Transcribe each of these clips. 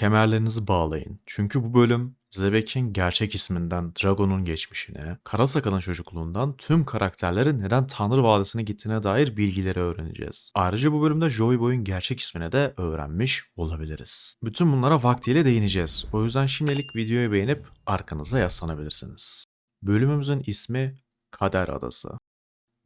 kemerlerinizi bağlayın. Çünkü bu bölüm Zebek'in gerçek isminden Dragon'un geçmişine, Karasakal'ın çocukluğundan tüm karakterlerin neden Tanrı Vadisi'ne gittiğine dair bilgileri öğreneceğiz. Ayrıca bu bölümde Joey Boy'un gerçek ismini de öğrenmiş olabiliriz. Bütün bunlara vaktiyle değineceğiz. O yüzden şimdilik videoyu beğenip arkanıza yaslanabilirsiniz. Bölümümüzün ismi Kader Adası.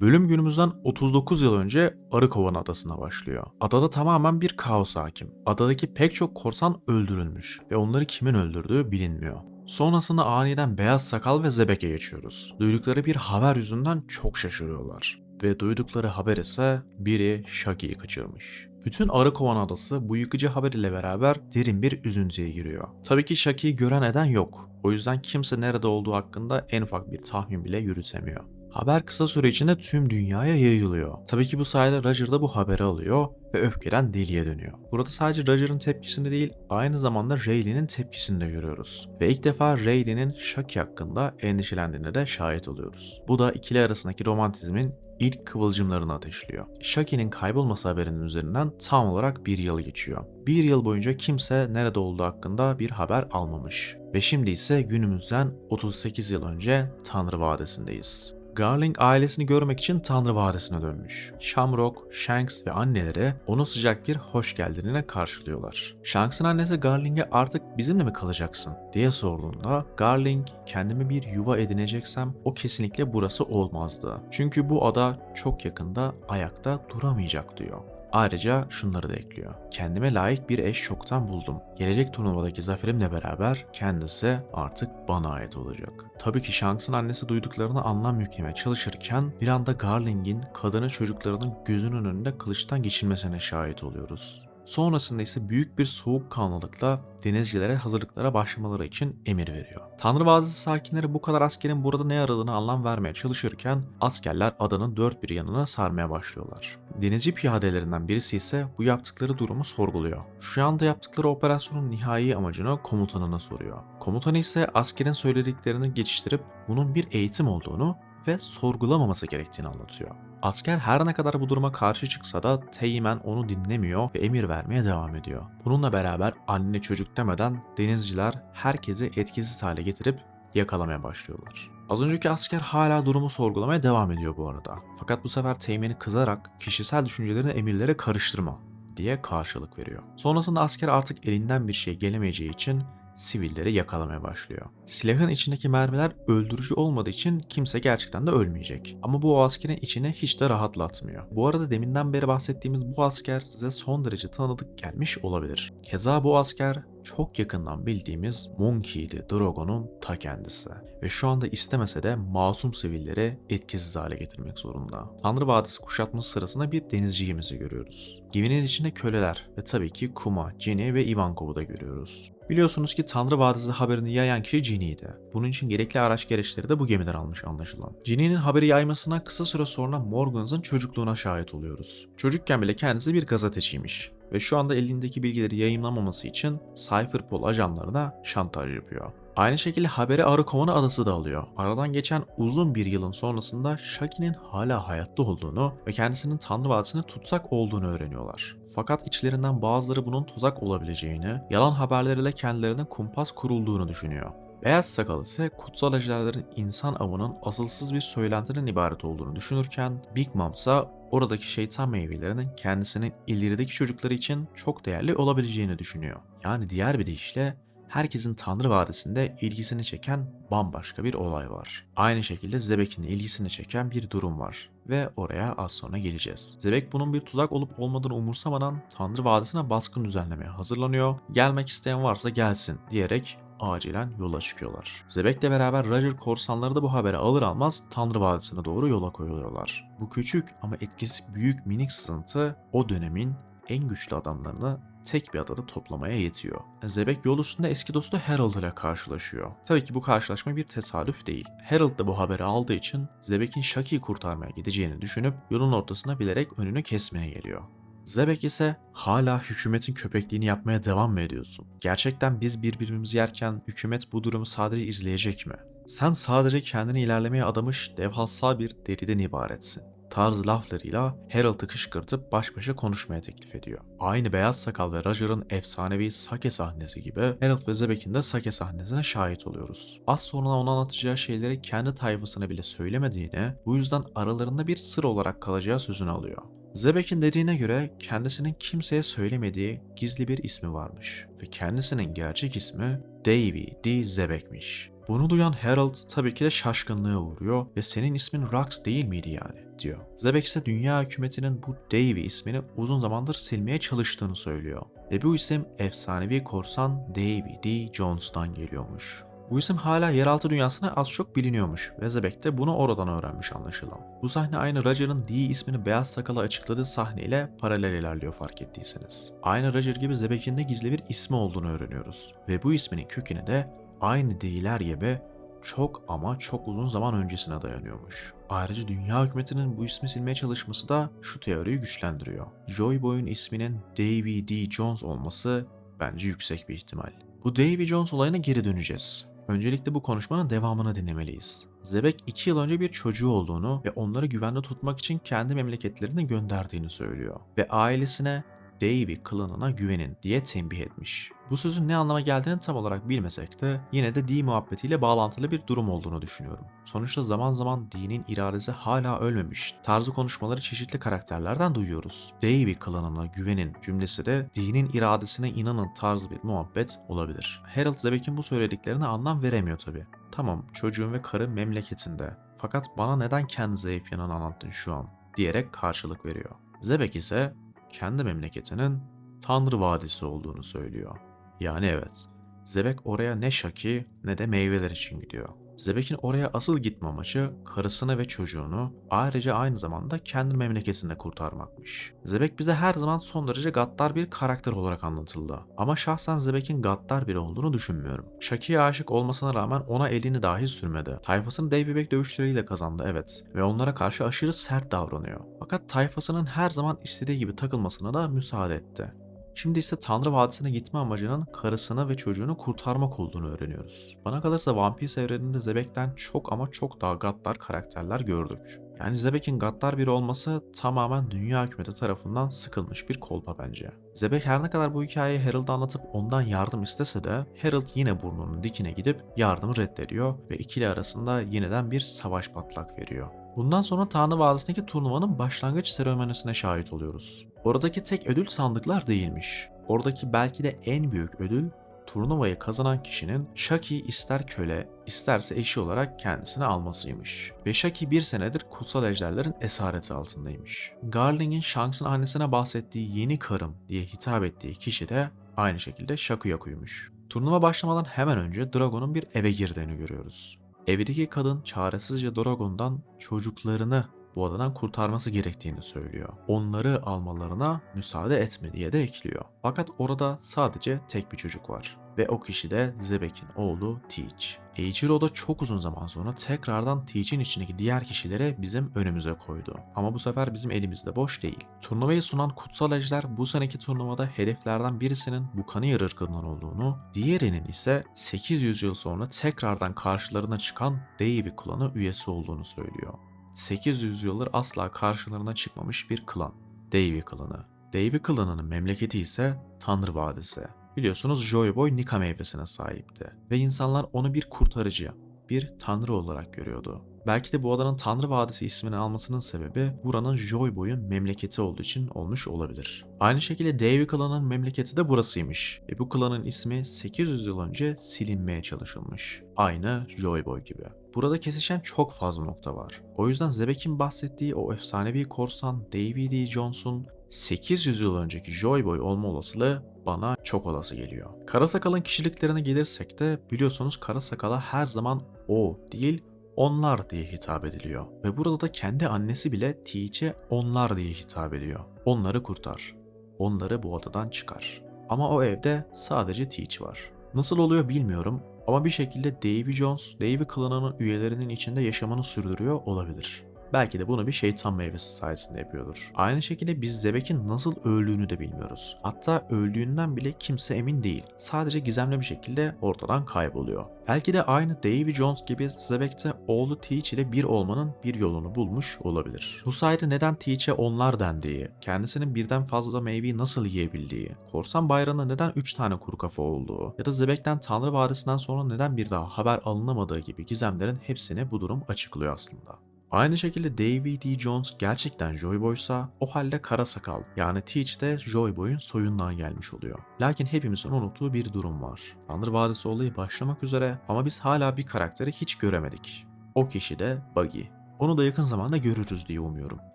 Bölüm günümüzden 39 yıl önce Arıkovan Adası'na başlıyor. Adada tamamen bir kaos hakim. Adadaki pek çok korsan öldürülmüş ve onları kimin öldürdüğü bilinmiyor. Sonrasında aniden Beyaz Sakal ve Zebek'e geçiyoruz. Duydukları bir haber yüzünden çok şaşırıyorlar. Ve duydukları haber ise biri Shaki'yi kaçırmış. Bütün Arıkovan Adası bu yıkıcı haber ile beraber derin bir üzüntüye giriyor. Tabii ki Shaki'yi gören eden yok. O yüzden kimse nerede olduğu hakkında en ufak bir tahmin bile yürütemiyor. Haber kısa süre içinde tüm dünyaya yayılıyor. Tabii ki bu sayede Roger da bu haberi alıyor ve öfkeden deliye dönüyor. Burada sadece Roger'ın tepkisini değil, aynı zamanda Rayleigh'nin tepkisini de görüyoruz. Ve ilk defa Rayleigh'nin Shaki hakkında endişelendiğine de şahit oluyoruz. Bu da ikili arasındaki romantizmin ilk kıvılcımlarını ateşliyor. Shaki'nin kaybolması haberinin üzerinden tam olarak bir yıl geçiyor. Bir yıl boyunca kimse nerede olduğu hakkında bir haber almamış. Ve şimdi ise günümüzden 38 yıl önce Tanrı Vadisi'ndeyiz. Garling ailesini görmek için Tanrı Vadisi'ne dönmüş. Shamrock, Shanks ve anneleri onu sıcak bir hoş geldinine karşılıyorlar. Shanks'ın annesi Garling'e artık bizimle mi kalacaksın diye sorduğunda Garling kendime bir yuva edineceksem o kesinlikle burası olmazdı. Çünkü bu ada çok yakında ayakta duramayacak diyor. Ayrıca şunları da ekliyor. Kendime layık bir eş çoktan buldum. Gelecek turnuvadaki zaferimle beraber kendisi artık bana ait olacak. Tabii ki Shanks'ın annesi duyduklarını anlam yüklemeye çalışırken bir anda Garling'in kadını çocuklarının gözünün önünde kılıçtan geçilmesine şahit oluyoruz. Sonrasında ise büyük bir soğukkanlılıkla denizcilere hazırlıklara başlamaları için emir veriyor. Tanrı Vadisi sakinleri bu kadar askerin burada ne aradığını anlam vermeye çalışırken askerler adanın dört bir yanına sarmaya başlıyorlar. Denizci piyadelerinden birisi ise bu yaptıkları durumu sorguluyor. Şu anda yaptıkları operasyonun nihai amacını komutanına soruyor. Komutan ise askerin söylediklerini geçiştirip bunun bir eğitim olduğunu ve sorgulamaması gerektiğini anlatıyor. Asker her ne kadar bu duruma karşı çıksa da Teğmen onu dinlemiyor ve emir vermeye devam ediyor. Bununla beraber anne çocuk demeden denizciler herkesi etkisiz hale getirip yakalamaya başlıyorlar. Az önceki asker hala durumu sorgulamaya devam ediyor bu arada. Fakat bu sefer Teğmen'i kızarak kişisel düşüncelerini emirlere karıştırma diye karşılık veriyor. Sonrasında asker artık elinden bir şey gelemeyeceği için sivilleri yakalamaya başlıyor. Silahın içindeki mermiler öldürücü olmadığı için kimse gerçekten de ölmeyecek. Ama bu o askerin içine hiç de rahatlatmıyor. Bu arada deminden beri bahsettiğimiz bu asker size son derece tanıdık gelmiş olabilir. Keza bu asker çok yakından bildiğimiz Monkey'di Drogo'nun ta kendisi. Ve şu anda istemese de masum sivilleri etkisiz hale getirmek zorunda. Tanrı Vadisi kuşatması sırasında bir denizci gemisi görüyoruz. Geminin içinde köleler ve tabii ki Kuma, Jenny ve Ivankov'u da görüyoruz. Biliyorsunuz ki Tanrı Vadisi haberini yayan kişi Ginny'ydi. Bunun için gerekli araç gereçleri de bu gemiden almış anlaşılan. Ginny'nin haberi yaymasına kısa süre sonra Morgans'ın çocukluğuna şahit oluyoruz. Çocukken bile kendisi bir gazeteciymiş ve şu anda elindeki bilgileri yayınlamaması için Cypherpol ajanlarına şantaj yapıyor. Aynı şekilde haberi Arıkovanı adası da alıyor. Aradan geçen uzun bir yılın sonrasında Shaki'nin hala hayatta olduğunu ve kendisinin Tanrı Vadisi'ne tutsak olduğunu öğreniyorlar. Fakat içlerinden bazıları bunun tuzak olabileceğini, yalan haberleriyle kendilerine kumpas kurulduğunu düşünüyor. Beyaz Sakal ise kutsal ejderlerin insan avının asılsız bir söylentinin ibaret olduğunu düşünürken Big Mom ise oradaki şeytan meyvelerinin kendisinin ilerideki çocukları için çok değerli olabileceğini düşünüyor. Yani diğer bir deyişle herkesin Tanrı Vadisi'nde ilgisini çeken bambaşka bir olay var. Aynı şekilde Zebek'in ilgisini çeken bir durum var ve oraya az sonra geleceğiz. Zebek bunun bir tuzak olup olmadığını umursamadan Tanrı Vadisi'ne baskın düzenlemeye hazırlanıyor. Gelmek isteyen varsa gelsin diyerek acilen yola çıkıyorlar. Zebek'le beraber Roger korsanları da bu haberi alır almaz Tanrı Vadisi'ne doğru yola koyuluyorlar. Bu küçük ama etkisi büyük minik sızıntı o dönemin en güçlü adamlarını tek bir adada toplamaya yetiyor. Zebek yol üstünde eski dostu Harold ile karşılaşıyor. Tabii ki bu karşılaşma bir tesadüf değil. Harold da bu haberi aldığı için Zebek'in Shaki'yi kurtarmaya gideceğini düşünüp yolun ortasına bilerek önünü kesmeye geliyor. Zebek ise hala hükümetin köpekliğini yapmaya devam mı ediyorsun? Gerçekten biz birbirimizi yerken hükümet bu durumu sadece izleyecek mi? Sen sadece kendini ilerlemeye adamış devasa bir deriden ibaretsin. tarzı laflarıyla Harold'ı kışkırtıp baş başa konuşmaya teklif ediyor. Aynı beyaz sakal ve Roger'ın efsanevi sake sahnesi gibi Harold ve Zebek'in de sake sahnesine şahit oluyoruz. Az sonra ona anlatacağı şeyleri kendi tayfasına bile söylemediğini, bu yüzden aralarında bir sır olarak kalacağı sözünü alıyor. Zebek'in dediğine göre kendisinin kimseye söylemediği gizli bir ismi varmış ve kendisinin gerçek ismi Davy D. Zebek'miş. Bunu duyan Harold tabii ki de şaşkınlığa uğruyor ve senin ismin Rux değil miydi yani diyor. Zebek ise dünya hükümetinin bu Davy ismini uzun zamandır silmeye çalıştığını söylüyor. Ve bu isim efsanevi korsan Davy D. Jones'tan geliyormuş. Bu isim hala yeraltı dünyasına az çok biliniyormuş ve Zebek de bunu oradan öğrenmiş anlaşılan. Bu sahne aynı Roger'ın D ismini beyaz sakala açıkladığı sahneyle paralel ilerliyor fark ettiyseniz. Aynı Roger gibi Zebek'in de gizli bir ismi olduğunu öğreniyoruz. Ve bu isminin kökeni de aynı D'ler gibi çok ama çok uzun zaman öncesine dayanıyormuş. Ayrıca dünya hükümetinin bu ismi silmeye çalışması da şu teoriyi güçlendiriyor. Joy Boy'un isminin Davy D. Jones olması bence yüksek bir ihtimal. Bu Davy Jones olayına geri döneceğiz. Öncelikle bu konuşmanın devamını dinlemeliyiz. Zebek 2 yıl önce bir çocuğu olduğunu ve onları güvende tutmak için kendi memleketlerine gönderdiğini söylüyor. Ve ailesine Davy klanına güvenin diye tembih etmiş. Bu sözün ne anlama geldiğini tam olarak bilmesek de yine de D muhabbetiyle bağlantılı bir durum olduğunu düşünüyorum. Sonuçta zaman zaman D'nin iradesi hala ölmemiş tarzı konuşmaları çeşitli karakterlerden duyuyoruz. Davy klanına güvenin cümlesi de D'nin iradesine inanın tarzı bir muhabbet olabilir. Harold Zebek'in bu söylediklerine anlam veremiyor tabi. Tamam çocuğun ve karı memleketinde fakat bana neden kendi zayıf yanını anlattın şu an diyerek karşılık veriyor. Zebek ise kendi memleketinin Tanrı Vadisi olduğunu söylüyor. Yani evet, Zebek oraya ne şaki ne de meyveler için gidiyor. Zebek'in oraya asıl gitme amacı karısını ve çocuğunu ayrıca aynı zamanda kendi memleketinde kurtarmakmış. Zebek bize her zaman son derece gaddar bir karakter olarak anlatıldı. Ama şahsen Zebek'in gaddar biri olduğunu düşünmüyorum. Shaki'ye aşık olmasına rağmen ona elini dahi sürmedi. Tayfasını Davy Bek dövüşleriyle kazandı evet ve onlara karşı aşırı sert davranıyor. Fakat tayfasının her zaman istediği gibi takılmasına da müsaade etti. Şimdi ise Tanrı Vadisi'ne gitme amacının karısını ve çocuğunu kurtarmak olduğunu öğreniyoruz. Bana kalırsa One Piece evreninde Zebek'ten çok ama çok daha gaddar karakterler gördük. Yani Zebek'in gaddar biri olması tamamen dünya hükümeti tarafından sıkılmış bir kolpa bence. Zebek her ne kadar bu hikayeyi Harold'a anlatıp ondan yardım istese de Harold yine burnunun dikine gidip yardımı reddediyor ve ikili arasında yeniden bir savaş patlak veriyor. Bundan sonra Tanrı Vadisi'ndeki turnuvanın başlangıç seremonisine şahit oluyoruz. Oradaki tek ödül sandıklar değilmiş. Oradaki belki de en büyük ödül turnuvayı kazanan kişinin Shaki ister köle isterse eşi olarak kendisine almasıymış. Ve Shaki bir senedir kutsal ejderlerin esareti altındaymış. Garling'in Shanks'ın annesine bahsettiği yeni karım diye hitap ettiği kişi de aynı şekilde Shakuyaku'ymuş. Turnuva başlamadan hemen önce Dragon'un bir eve girdiğini görüyoruz. Evdeki kadın çaresizce Dragon'dan çocuklarını bu adadan kurtarması gerektiğini söylüyor. Onları almalarına müsaade etme diye de ekliyor. Fakat orada sadece tek bir çocuk var. Ve o kişi de Zebek'in oğlu Teach. Eiichiro da çok uzun zaman sonra tekrardan Teach'in içindeki diğer kişileri bizim önümüze koydu. Ama bu sefer bizim elimizde boş değil. Turnuvayı sunan Kutsal Ejder bu seneki turnuvada hedeflerden birisinin Buccaneer ırkından olduğunu, diğerinin ise 800 yıl sonra tekrardan karşılarına çıkan Davy klanı üyesi olduğunu söylüyor. 800 yıldır asla karşılarına çıkmamış bir klan. Davy klanı. Davy klanının memleketi ise Tanrı Vadisi. Biliyorsunuz Joy Boy Nika meyvesine sahipti ve insanlar onu bir kurtarıcı, bir tanrı olarak görüyordu. Belki de bu adanın Tanrı Vadisi ismini almasının sebebi buranın Joy Boy'un memleketi olduğu için olmuş olabilir. Aynı şekilde Davy klanının memleketi de burasıymış ve bu klanın ismi 800 yıl önce silinmeye çalışılmış. Aynı Joy Boy gibi. Burada kesişen çok fazla nokta var. O yüzden Zebek'in bahsettiği o efsanevi korsan Davy D. Jones'un 800 yıl önceki Joy Boy olma olasılığı bana çok olası geliyor. Karasakal'ın kişiliklerine gelirsek de biliyorsunuz Karasakal'a her zaman o değil onlar diye hitap ediliyor. Ve burada da kendi annesi bile Teach'e onlar diye hitap ediyor. Onları kurtar. Onları bu odadan çıkar. Ama o evde sadece Teach var. Nasıl oluyor bilmiyorum ama bir şekilde Davy Jones, Davy klanının üyelerinin içinde yaşamını sürdürüyor olabilir. Belki de bunu bir şeytan meyvesi sayesinde yapıyordur. Aynı şekilde biz Zebek'in nasıl öldüğünü de bilmiyoruz. Hatta öldüğünden bile kimse emin değil. Sadece gizemli bir şekilde ortadan kayboluyor. Belki de aynı Davy Jones gibi Zebek de oğlu Teach ile bir olmanın bir yolunu bulmuş olabilir. Bu sayede neden Teach'e onlar dendiği, kendisinin birden fazla meyveyi nasıl yiyebildiği, korsan bayrağında neden 3 tane kuru kafa olduğu ya da Zebek'ten Tanrı Vadisi'nden sonra neden bir daha haber alınamadığı gibi gizemlerin hepsini bu durum açıklıyor aslında. Aynı şekilde Davy D. Jones gerçekten Joy Boy'sa o halde kara sakal yani Teach de Joy Boy'un soyundan gelmiş oluyor. Lakin hepimizin unuttuğu bir durum var. Tanrı Vadisi olayı başlamak üzere ama biz hala bir karakteri hiç göremedik. O kişi de Buggy. Onu da yakın zamanda görürüz diye umuyorum.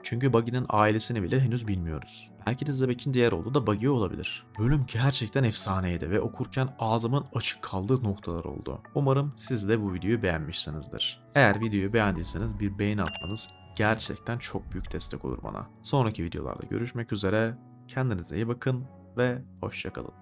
Çünkü Buggy'nin ailesini bile henüz bilmiyoruz. Belki de Zebek'in diğer oğlu da Buggy olabilir. Bölüm gerçekten efsaneydi ve okurken ağzımın açık kaldığı noktalar oldu. Umarım siz de bu videoyu beğenmişsinizdir. Eğer videoyu beğendiyseniz bir beğeni atmanız gerçekten çok büyük destek olur bana. Sonraki videolarda görüşmek üzere. Kendinize iyi bakın ve hoşçakalın.